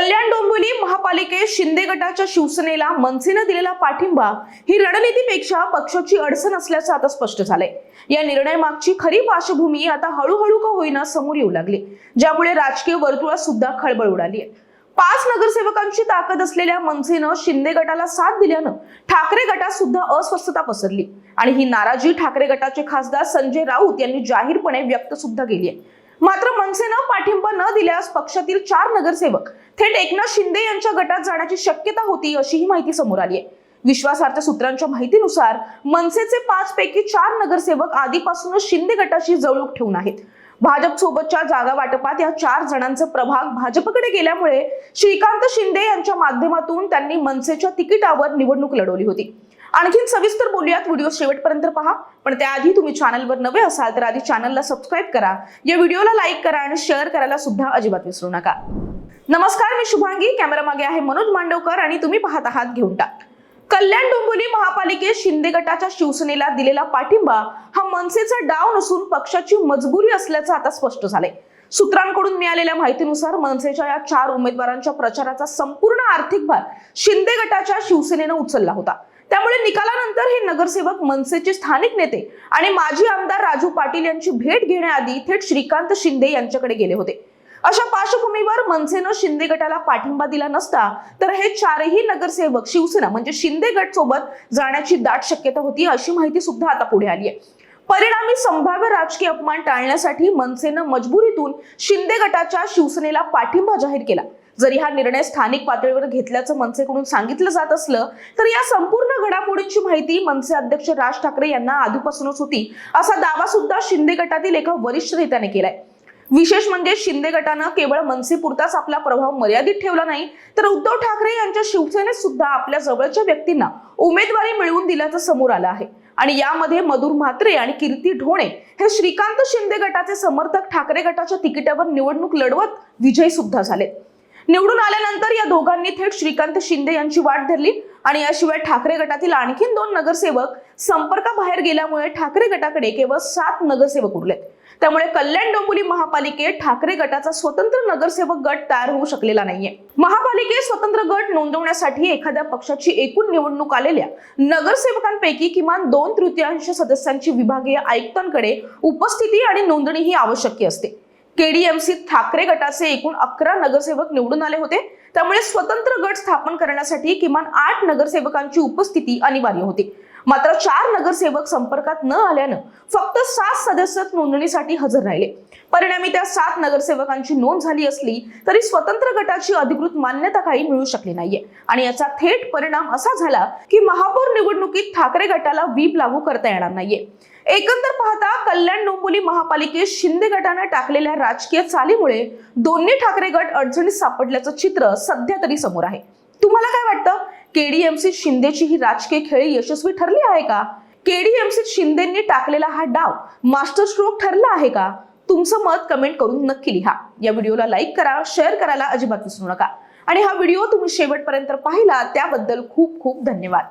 कल्याण डोंबिवली महापालिकेत शिंदे गटाच्या शिवसेनेला मनसेनं दिलेला पाठिंबा ही रणनीतीपेक्षा पक्षाची अडचण असल्याचं आता स्पष्ट झालंय. या निर्णयामागची खरी पार्श्वभूमी आता हळूहळू का होईना समोर येऊ लागली. ज्यामुळे राजकीय वर्तुळात सुद्धा खळबळ उडाली आहे पाच नगरसेवकांची ताकद असलेल्या मनसेनं शिंदे गटाला साथ दिल्यानं ठाकरे गटात सुद्धा अस्वस्थता पसरली. आणि ही नाराजी ठाकरे गटाचे खासदार संजय राऊत यांनी जाहीरपणे व्यक्त सुद्धा केली आहे मात्र मनसेनं पाठिंबा न दिल्यास पक्षातील चार नगरसेवक थेट एकनाथ शिंदे यांच्या गटात जाण्याची शक्यता होती अशीही माहिती समोर आली आहे. विश्वासार्थ सूत्रांच्या माहितीनुसार मनसेचे पाच पैकी चार नगरसेवक आधीपासूनच शिंदे गटाशी जवळूक ठेवून आहेत. भाजप सोबतच्या जागा वाटपात या चार जणांचा प्रभाग भाजपकडे गेल्यामुळे श्रीकांत शिंदे यांच्या माध्यमातून त्यांनी मनसेच्या तिकिटावर निवडणूक लढवली होती. आणखीन सविस्तर बोलूयात. व्हिडिओ शेवटपर्यंत पहा. पण त्याआधी तुम्ही चॅनलवर नवे असाल तर आधी चॅनलला सबस्क्राईब करा. या व्हिडिओला लाईक करा आणि शेअर करायला सुद्धा अजिबात विसरू नका. नमस्कार मी शुभांगी. कॅमेरा मागे आहे मनोज मांडवकर आणि तुम्ही पाहत आहात घेऊन टाक. कल्याण डोंबिवली महापालिकेत शिंदे गटाच्या शिवसेनेला दिलेला पाठिंबा हा मनसेचा डाव नसून पक्षाची मजबुरी असल्याचं आता स्पष्ट झालंय. सूत्रांकडून मिळालेल्या माहितीनुसार मनसेच्या या चार उमेदवारांच्या प्रचाराचा संपूर्ण आर्थिक भार शिंदे गटाच्या शिवसेनेनं उचलला होता. त्यामुळे निकालानंतर हे नगरसेवक मनसेचे स्थानिक नेते आणि माजी आमदार राजू पाटील यांची भेट घेण्याआधी थेट श्रीकांत शिंदे यांच्याकडे गेले होते. अशा पार्श्वभूमीवर मनसेनं शिंदे गटाला पाठिंबा दिला नसता तर हे चारही नगरसेवक शिवसेना म्हणजे शिंदे गट सोबत जाण्याची दाट शक्यता होती अशी माहिती सुद्धा आता पुढे आली आहे. परिणामी संभाव्य राजकीय अपमान टाळण्यासाठी मनसेनं मजबुरीतून शिंदे गटाच्या शिवसेनेला पाठिंबा जाहीर केला. जरी हा निर्णय स्थानिक पातळीवर घेतल्याचं मनसेकडून सांगितलं जात असलं तर या संपूर्ण घडामोडींची माहिती मनसे अध्यक्ष राज ठाकरे यांना आधीपासूनच होती. असा दावा सुद्धा शिंदे गटातील एका वरिष्ठ नेत्याने केलाय. विशेष म्हणजे शिंदे गटानं केवळ मनसेपुरताच आपला प्रभाव मर्यादित ठेवला नाही तर उद्धव ठाकरे यांच्या शिवसेनेत सुद्धा आपल्या जवळच्या व्यक्तींना उमेदवारी मिळवून दिल्याचं समोर आलं आहे. आणि यामध्ये मधुर म्हात्रे आणि कीर्ती ढोणे हे श्रीकांत शिंदे गटाचे समर्थक ठाकरे गटाच्या तिकिटावर निवडणूक लढवत विजयी सुद्धा झाले निवडून आल्यानंतर या दोघांनी थेट श्रीकांत शिंदे यांची वाट धरली. आणि याशिवाय ठाकरे गटातील आणखीन दोन नगरसेवक संपर्काबाहेर गेल्यामुळे ठाकरे गटाकडे केवळ सात नगरसेवक उरलेत. त्यामुळे कल्याण डोंबिवली महापालिकेत ठाकरे गटाचा स्वतंत्र नगरसेवक गट तयार होऊ शकलेला नाहीये. महापालिकेत स्वतंत्र गट नोंदवण्यासाठी एखाद्या पक्षाची एकूण निवडणूक आलेल्या नगरसेवकांपैकी किमान दोन तृतीयांश सदस्यांची विभागीय आयुक्तांकडे उपस्थिती आणि नोंदणी ही आवश्यक असते. केडीएमसी ठाकरे गटाचे एकूण अकरा नगरसेवक निवडून आले होते. त्यामुळे स्वतंत्र गट स्थापन करण्यासाठी किमान आठ नगरसेवकांची उपस्थिती अनिवार्य होती. मात्र चार नगरसेवक संपर्कात न आल्यानं फक्त सात सदस्य नोंदणीसाठी हजर राहिले. परिणामी त्या सात नगरसेवकांची नोंद झाली असली तरी स्वतंत्र गटाची अधिकृत मान्यता काही मिळू शकली नाहीये. आणि याचा थेट परिणाम असा झाला की महापौर निवडणुकीत ठाकरे गटाला व्हीप लागू करता येणार नाहीये. एकंदर पाहता कल्याण डोंबिवली महापालिकेत शिंदे गटानं टाकलेल्या राजकीय चालीमुळे दोन्ही ठाकरे गट अडचणीत सापडल्याचं चित्र सध्या तरी समोर आहे. तुम्हाला काय वाटतं? केडीएमसी शिंदेची ही राजकीय खेळी यशस्वी ठरली आहे का? केडीएमसी शिंदेंनी टाकलेला हा डाव मास्टर स्ट्रोक ठरला आहे का? तुमचं मत कमेंट करून नक्की लिहा. या व्हिडिओला लाईक करा शेअर करायला अजिबात विसरू नका. आणि हा व्हिडिओ तुम्ही शेवटपर्यंत पाहिला त्याबद्दल खूप खूप धन्यवाद.